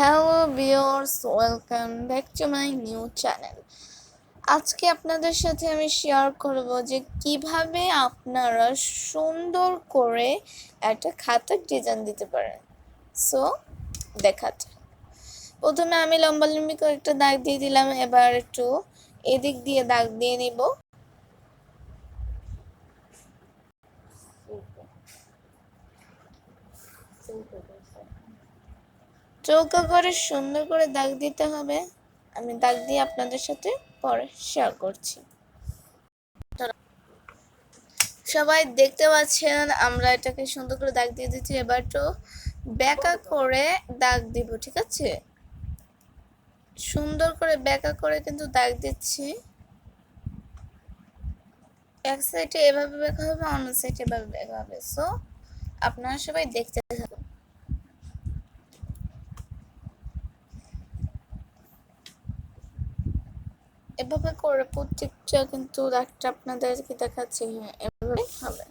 Hello viewers welcome back to my new channel আজকে আপনাদের সাথে আমি শেয়ার করব যে কীভাবে আপনারা সুন্দর করে একটা খাতার ডিজাইন দিতে পারেন। সো দেখাতে। প্রথমে আমি লম্বা লম্বি করে একটা দাগ দিয়ে দিলাম। এবার একটু এদিক দিয়ে দাগ দিয়ে নিব। চৌকা করে সুন্দর করে দাগ দিতে হবে। আমি দাগ দিয়ে আপনাদের সাথে পরে শেয়ার করছি। সবাই দেখতে পাচ্ছেন, আমরা এটাকে সুন্দর করে দাগ দিয়ে দিচ্ছি। এবার তো ব্যাকা করে দাগ দিব, ঠিক আছে? সুন্দর করে ব্যাকা করে কিন্তু দাগ দিচ্ছি। এক সাইডে এভাবে ব্যাকা হবে, অন্য সাইডে এভাবে ব্যাকা হবে। সো আপনারা সবাই দেখতে থাকুন। এভাবে করে প্রত্যেকটা কিন্তু দাগটা আপনাদেরকে দেখাচ্ছি হ্যাঁ এভাবে হবে।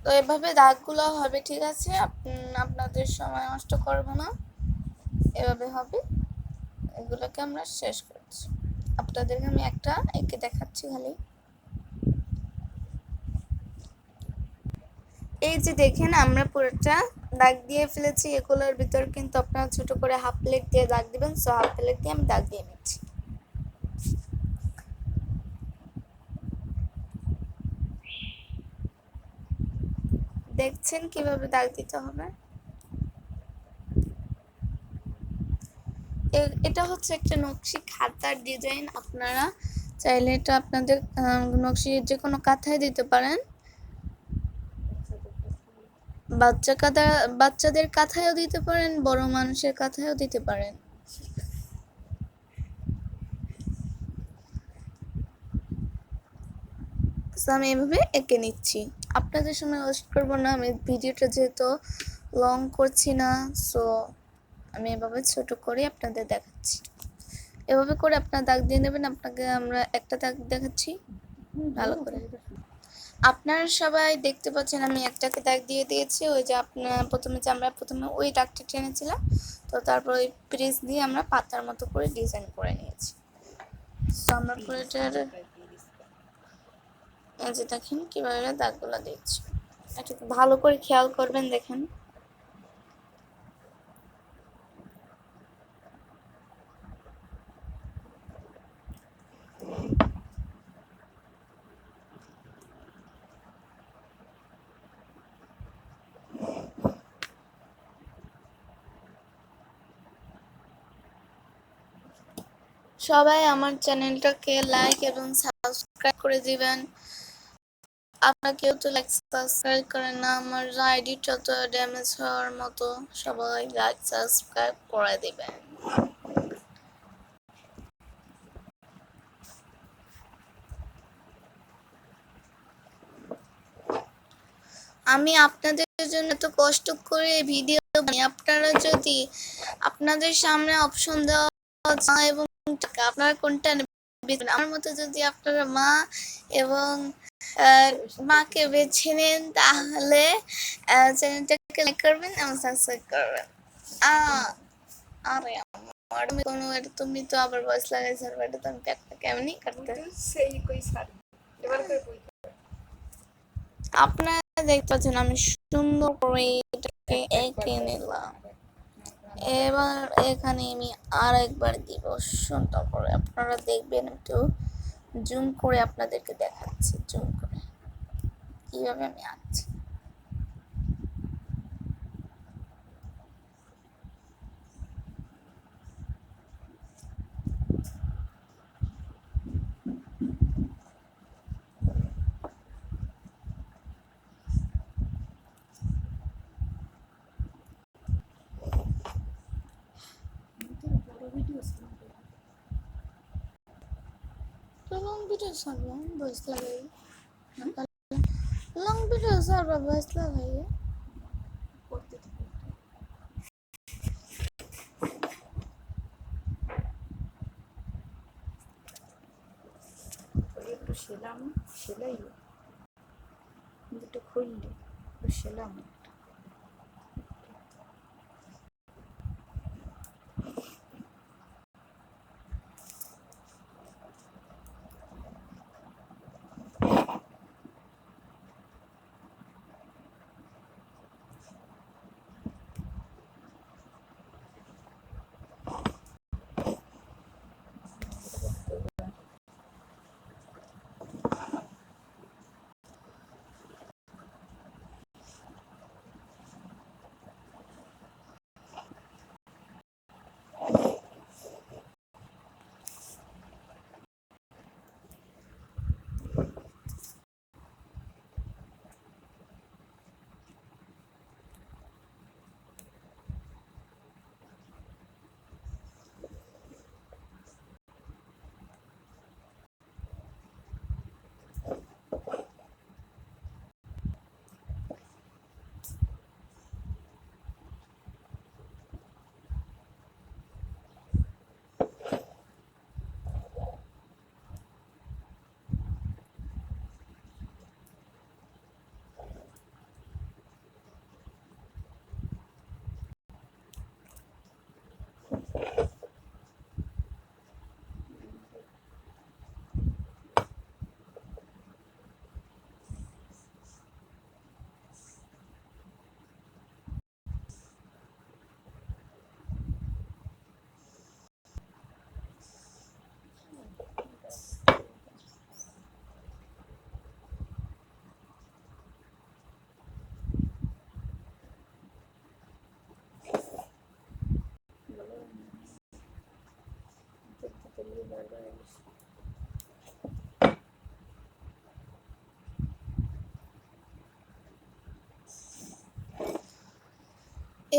তো এভাবে দাগগুলো হবে, ঠিক আছে? আপনাদের সময় নষ্ট করব না। এভাবে হবে। এগুলোকে আমরা শেষ করছি। আপনাদেরকে আমি একটা একে দেখাচ্ছি খালি। এই যে দেখেন, আমরা পুরোটা দাগ দিয়ে ফেলেছি, এগুলোর ভিতর কিন্তু আপনারা ছোট করে হাফ প্লেট দিয়ে দাগ দিবেন সো হাফ প্লেট দিয়ে আমি দাগ দিয়ে নিচ্ছি। দেখছেন কীভাবে দাগ দিতে হবে? এটা হচ্ছে একটা নকশি খাতার ডিজাইন আপনারা চাইলে এটা আপনাদের নকশি যে কোনো কাঁথায় দিতে পারেন। বাচ্চা কাঁথা বাচ্চাদের কাঁথায়ও দিতে পারেন, বড় মানুষের কাঁথায়ও দিতে পারেন। আমি এভাবে এঁকে নিচ্ছি। আপনাদের সময় ওয়েস্ট করব না, আমি ভিডিওটা যেহেতু লং করছি না সো আমি এভাবে ছোট করে আপনাদের দেখাচ্ছি। এভাবে করে আপনার দাগ দিয়ে নেবেন, আপনাকে আমরা একটা দাগ দেখাচ্ছি। ভালো করে। আপনারা সবাই দেখতে পাচ্ছেন আমি একটাকে দাগ দিয়ে দিয়েছি, ওই যে আপনার প্রথমে যে আমরা প্রথমে ওই দাগটা টেনেছিলাম তো তারপর ওই প্রেস দিয়ে আমরা পাতার মতো করে ডিজাইন করে নিয়েছি। তো আমরা পুরোটার এই যে দেখেন কীভাবে দাগগুলো দিচ্ছি একটু ভালো করে খেয়াল করবেন, দেখেন। সবাই আমার চ্যানেলটাকে লাইক এবং সাবস্ক্রাইব করে দিবেন। আপনারা কেউ তো লাইক সাবস্ক্রাইব করেন না, আমার আইডিটা তো ড্যামেজ হওয়ার মতো সবাই লাইক সাবস্ক্রাইব করে দিবেন। আমি আপনাদের জন্য তো কষ্ট করে ভিডিও বানাই আপনারা যদি আপনাদের সামনে অপশন দেওয়া এবং আপনারা কোনটা আমার মতো যদি আপনারা মা এবং মাকে বেছে নেন, তাহলে চ্যানেলটাকে লাইক করবেন এবং সাবস্ক্রাইব করবেন। আরে আমার কোনো এটা তুমি তো আবার এটা তো আমি প্যাকটা কেমনি কাটতে সেই কই সার এবার করে কই আপনারা দেখতে পাচ্ছেন আমি সুন্দর করে এটাকে এঁকে নিলাম। এবার এখানে আমি আর একবার দিব করে, আপনারা দেখবেন একটু জুম করে আপনাদেরকে দেখাচ্ছি, জুম করে। কীভাবে আমি আঁকছি? লং ভিডিও ছাড়বো ভয়েস লাগাই লং ভিডিও ছাড়বো ভয়েস লাগাই একটু সেলাম সেলাই দুটো খুললে বসছিলাম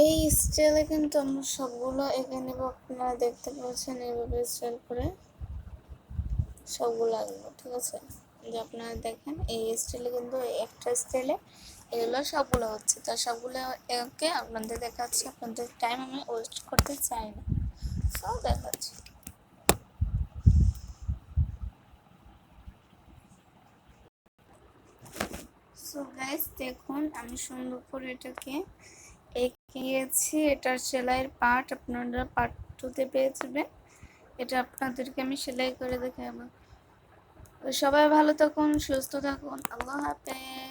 এই স্টাইলে কিন্তু আমরা সবগুলো এঁকে নেব। আপনারা দেখতে পাচ্ছেন এইভাবে স্টাইল করে সবগুলো আঁকবো, ঠিক আছে? যে আপনারা দেখেন, এই স্টাইলে কিন্তু একটা স্টাইলে এগুলো সবগুলো হচ্ছে। তো সবগুলো এঁকে আপনাদের দেখাচ্ছি, আপনাদের টাইম আমি ওয়েস্ট করতে চাই না। সব দেখাচ্ছি। সো গাইস দেখুন, আমি সুন্দর করে এটাকে এঁকেছি এটার সেলাইয়ের পার্ট আপনারা পার্ট টুতে পেয়ে যাবেন। এটা আপনাদেরকে আমি সেলাই করে দেখাবো। সবাই ভালো থাকুন, সুস্থ থাকুন। আল্লাহ হাফেজ।